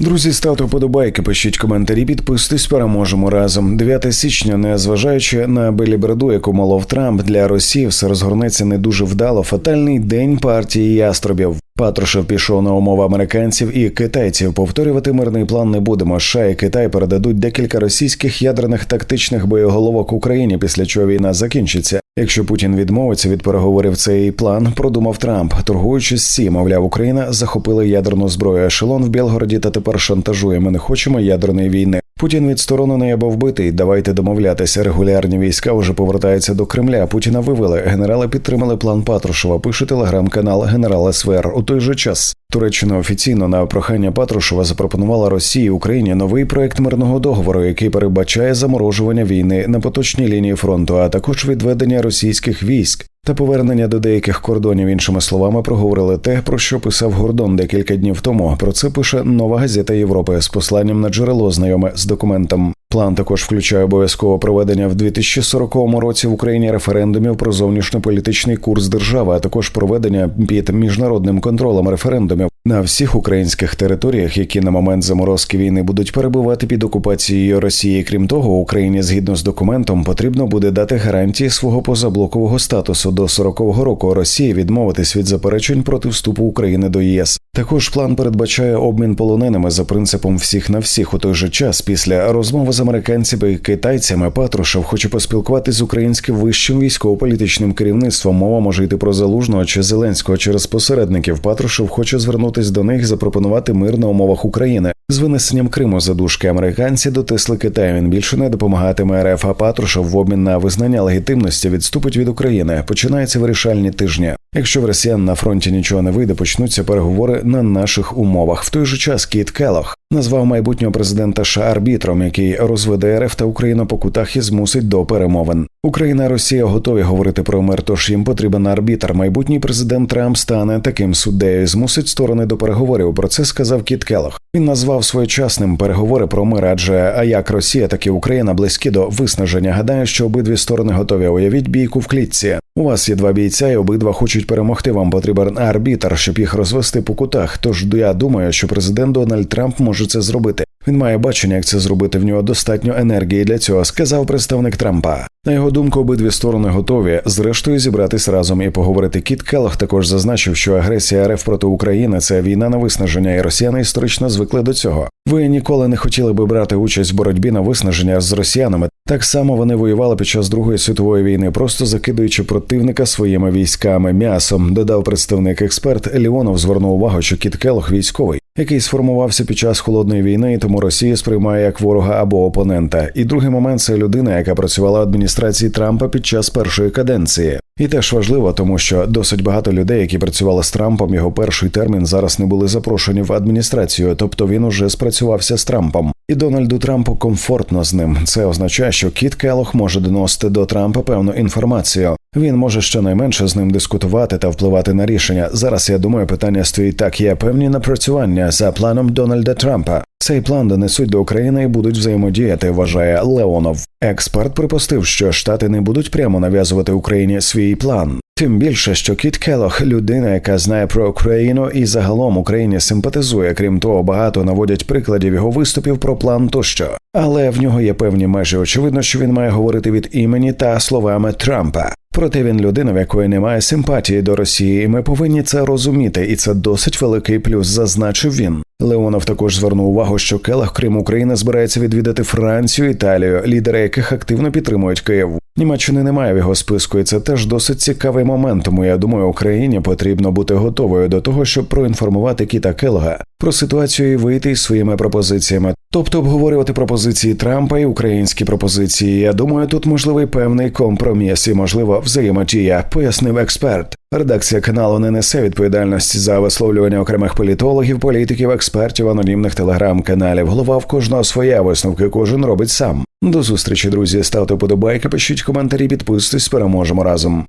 Друзі, ставте вподобайки, пишіть коментарі, підписуйтесь, переможемо разом. 9 січня, незважаючи на беліберду, яку молов Трамп для Росії, все розгорнеться не дуже вдало. Фатальний день партії яструбів. Патрушев пішов на умови американців і китайців. Повторювати мирний план не будемо. США і Китай передадуть декілька російських ядерних тактичних боєголовок Україні, після чого війна закінчиться. Якщо Путін відмовиться від переговорів цей план, продумав Трамп, торгуючи з сі, мовляв, Україна захопила ядерну зброю ешелон в Білгороді та тепер шантажує. Ми не хочемо ядерної війни. Путін відсторонений або вбитий. Давайте домовлятися. Регулярні війська вже повертаються до Кремля. Путіна вивели. Генерали підтримали план Патрушева. Пише телеграм-канал Генерал СВР. У той же час Туреччина офіційно на прохання Патрушева запропонувала Росії Україні новий проект мирного договору, який передбачає заморожування війни на поточній лінії фронту, а також відведення російських військ. Та повернення до деяких кордонів, іншими словами, проговорили те, про що писав Гордон декілька днів тому. Про це пише нова газета Європи з посланням на джерело знайоме з документом. План також включає обов'язкове проведення в 2040 році в Україні референдумів про зовнішньополітичний курс держави, а також проведення під міжнародним контролем референдумів на всіх українських територіях, які на момент заморозки війни будуть перебувати під окупацією Росії. Крім того, Україні згідно з документом потрібно буде дати гарантії свого позаблокового статусу до 40-го року. Росії відмовитись від заперечень проти вступу України до ЄС. Також план передбачає обмін полоненими за принципом всіх на всіх у той же час. Після розмови з американцями і китайцями Патрушев хоче поспілкуватися з українським вищим військово-політичним керівництвом. Мова може йти про залужного чи Зеленського через посередників. Патрушев хоче звернутися до них, запропонувати мир на умовах України. З винесенням Криму задушки американці дотисли Китаю. Він більше не допомагатиме РФ, а Патрушев в обмін на визнання легітимності відступить від України. Починаються вирішальні тижні. Якщо в росіян на фронті нічого не вийде, почнуться переговори на наших умовах. В той же час Кіт Келох назвав майбутнього президента США арбітром, який розведе РФ та Україну по кутах і змусить до перемовин. Україна і Росія готові говорити про мир, тож їм потрібен арбітр. Майбутній президент Трамп стане таким суддею, і змусить сторони до переговорів. Про це сказав Кіт Келох. Він назвав своєчасним переговори про мир, адже а як Росія, так і Україна близькі до виснаження. Гадаю, що обидві сторони готові. Уявіть бійку в клітці. У вас є два бійця, і обидва хочуть перемогти. Вам потрібен арбітр, щоб їх розвести по кутах. Тож я думаю, що президент Дональд Трамп може це зробити. Він має бачення, як це зробити. В нього достатньо енергії для цього, сказав представник Трампа. На його думку, обидві сторони готові зрештою зібратись разом і поговорити. Кіт Келлах також зазначив, що агресія РФ проти України це війна на виснаження, і росіяни історично звикли до цього. Ви ніколи не хотіли би брати участь в боротьбі на виснаження з росіянами. Так само вони воювали під час Другої світової війни, просто закидуючи противника своїми військами м'ясом. Додав представник експерт Ліонов звернув увагу, що Кіт Келлог військовий який сформувався під час холодної війни, і тому Росія сприймає як ворога або опонента. І другий момент це людина, яка працювала в адміністрації Трампа під час першої каденції. І теж важливо, тому що досить багато людей, які працювали з Трампом, його перший термін зараз не були запрошені в адміністрацію, тобто він уже спрацювався з Трампом. І Дональду Трампу комфортно з ним. Це означає, що Кіт Келох може доносити до Трампа певну інформацію. Він може щонайменше з ним дискутувати та впливати на рішення. Зараз я думаю, питання стоїть так: є певні напрацювання за планом Дональда Трампа. Цей план донесуть до України і будуть взаємодіяти. Вважає Леонов. Експерт припустив, що штати не будуть прямо нав'язувати Україні свій план. Тим більше, що Кіт Келох людина, яка знає про Україну і загалом Україні симпатизує. Крім того, багато наводять прикладів його виступів про план тощо. Але в нього є певні межі. Очевидно, що він має говорити від імені та словами Трампа. Проте він людина, в якої немає симпатії до Росії, і ми повинні це розуміти, і це досить великий плюс, зазначив він. Леонов також звернув увагу, що Келах, крім України, збирається відвідати Францію, Італію, лідери яких активно підтримують Київ. Німеччини немає в його списку, і це теж досить цікавий момент. Тому я думаю, Україні потрібно бути готовою до того, щоб проінформувати Кіта Келга про ситуацію і вийти із своїми пропозиціями, тобто обговорювати пропозиції Трампа і українські пропозиції. Я думаю, тут можливий певний компроміс і можливо взаємодія, пояснив експерт. Редакція каналу не несе відповідальності за висловлювання окремих політологів, політиків, експертів, анонімних телеграм-каналів. Голова в кожного своя висновки кожен робить сам. До зустрічі, друзі. Ставте вподобайки, пишіть коментарі, підписуйтесь, переможемо разом.